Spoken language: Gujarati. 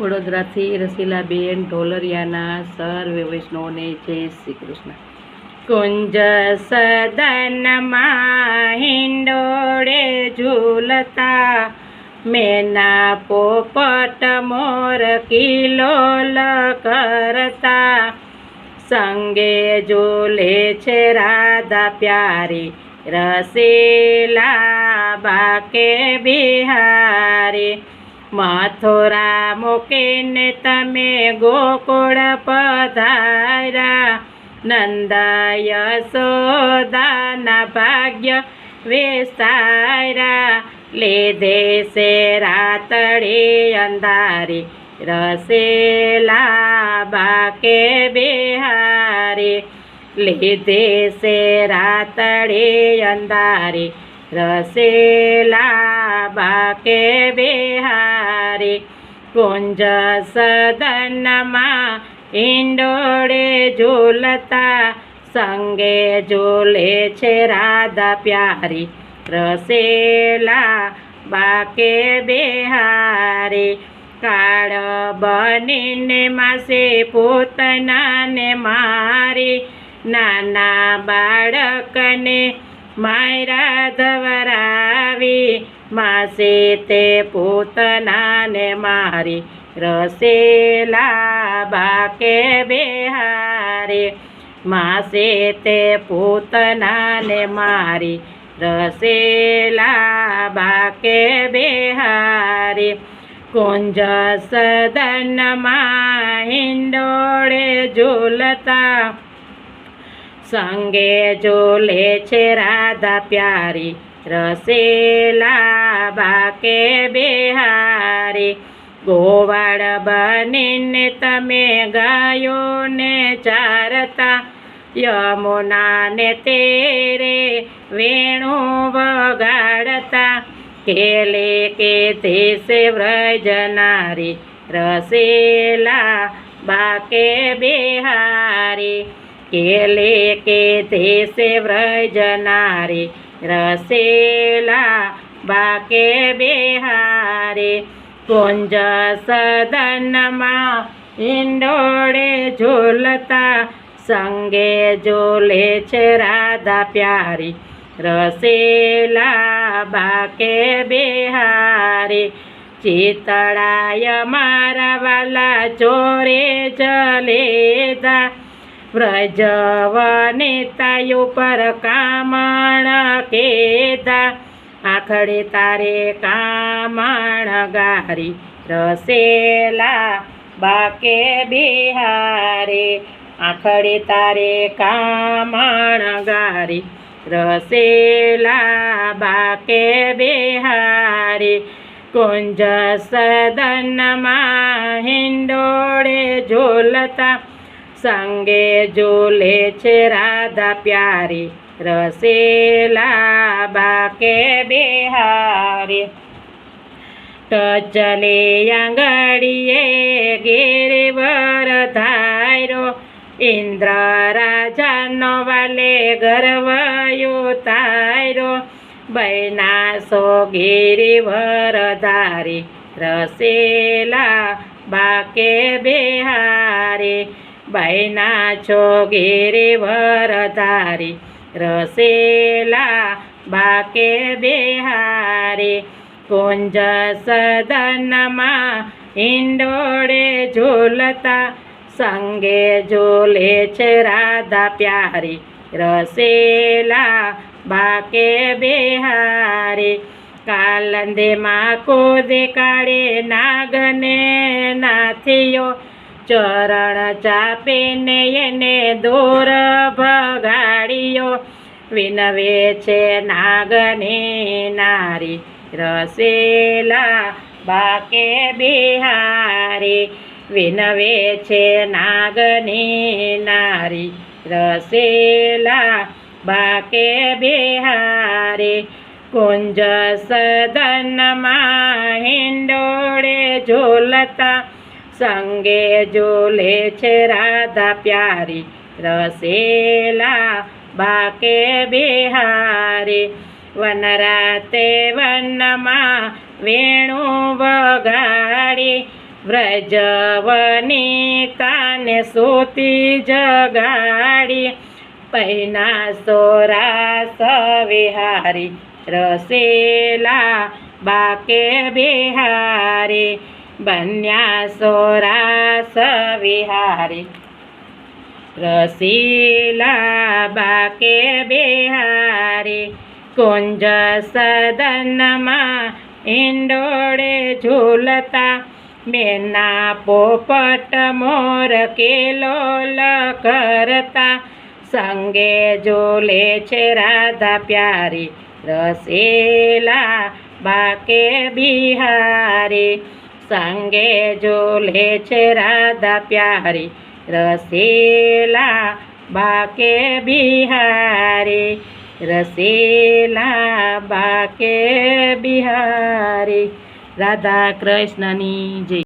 વડોદરાથી રસીલાબેન ઢોલરિયાના સર વૈષ્ણવને જય શ્રી કૃષ્ણ. કુંજ સદનમાં હિંડોળે ઝૂલતા, મેના પોપટ મોર કિલોલ કરતા. સંગે ઝૂલે છે રાધા પ્યારી, રસીલા બાકે બિહારી. મથુરા મૂકીને તમે ગોકુળ પધાર્યા. નંદાય સોદાના ભાગ્ય વિસ્તાર્યા. લીધે છે રાતળી અંધારી, રસેલા બાકે બિહારી. લીધે છે રાતળી અંધારી, રસેલા બાકે બિહારી. કુંજ સદનમાં ઈંડોળે ઝૂલતા, સંગે ઝૂલે છે રાધા પ્યારી. રસેલા બાકે બેહારી, કાળ બનીને માસે પોતનાને મારી. નાના બાળકને માયરા ધવરાવી માસે તે પૂતનાને મારી રસેલા બાકે બેહારે. માસે તે પૂતનાને મારી રસેલા બાકે બેહારે. કુંજ સદનમાં હિંડોળે ઝૂલતા સંગે ઝૂલે છે રાધા પ્યારી, રસેલા બાકે બિહારી. ગોવાળ બનીને તમે ગાયોને ચારતા, યમુનાને તેરે વેણુ વગાડતા. કેલે કે દેશે વ્રજનારી રસેલા બાકે બિહારી. કેલે કે દેશે વ્રજનારે રસેલા બાકે બેહારે. કુંજ સદનમાં ઇંડોળે ઝૂલતા, સંગે ઝૂલે છે રાધા પ્યારી. રસેલા બાકે બેહારે, ચિતળાય મારા વાલા ચોરે જલેદા. વ્રજવનિતાયુ પર કામણ કેતા આખડે તારે કામણ ગારી રસેલા બાકે બિહારે. આખડે તારે કામણ ગારી રસેલા બાકે બિહારે. કુંજ સદનમાં હિંડોળે ઝૂલતા સંગે ઝૂલે છે રાધા પ્યારી, રસેલા બાકે બિહારી. ટચલે આંગળીએ ગિરિવર ધારો ઇન્દ્ર રાજાનો વાલે ગર્વયો તારો બૈના સો ગિરિવર ધારી, રસેલા બાકે બિહારી. બૈના છો ઘેરે ભરતારી રસેલા બાકે બિહારી. કુંજ સદનમાં ઈંડોળે ઝૂલતા, સંગે ઝૂલે છે રાધા પ્યારી. રસેલા બાકે બિહારી કાલંદેમાં કોદે કાળે નાગને નાથિયો. ચરણ ચાપીને એને દૂર ભગાડ્યો. વિનવે છે નાગની નારી રસેલા બાકે બિહારી. વિનવે છે નાગની નારી રસેલા બાકે બિહારી. કુંજ સદનમાં હિંડોળે ઝૂલતા સંગે ઝૂલે છે રાધા પ્યારી, રસેલા બાકે બિહારી. વનરાતે વનમાં વેણુ વગાડી વ્રજવનિતાને સૂતી જગાડી. પૈના સોરા સવિહારી રસેલા બાકે બિહારી. બન્યા સોરાસ વિહારી. રસીલા બાકે બિહારી. કુંજ સદનમાં ઇંડોળે ઝૂલતા. બેના પોપટ મોર કેલોલ કરતા. સંગે ઝૂલે છે રાધા પ્યારી. રસેલા બાકે બિહારી. સંગે ઝૂલે છે રાધા પ્યારી રસેલા બાકે બિહારી રસેલા બાકે બિહારી. રાધા કૃષ્ણની જય.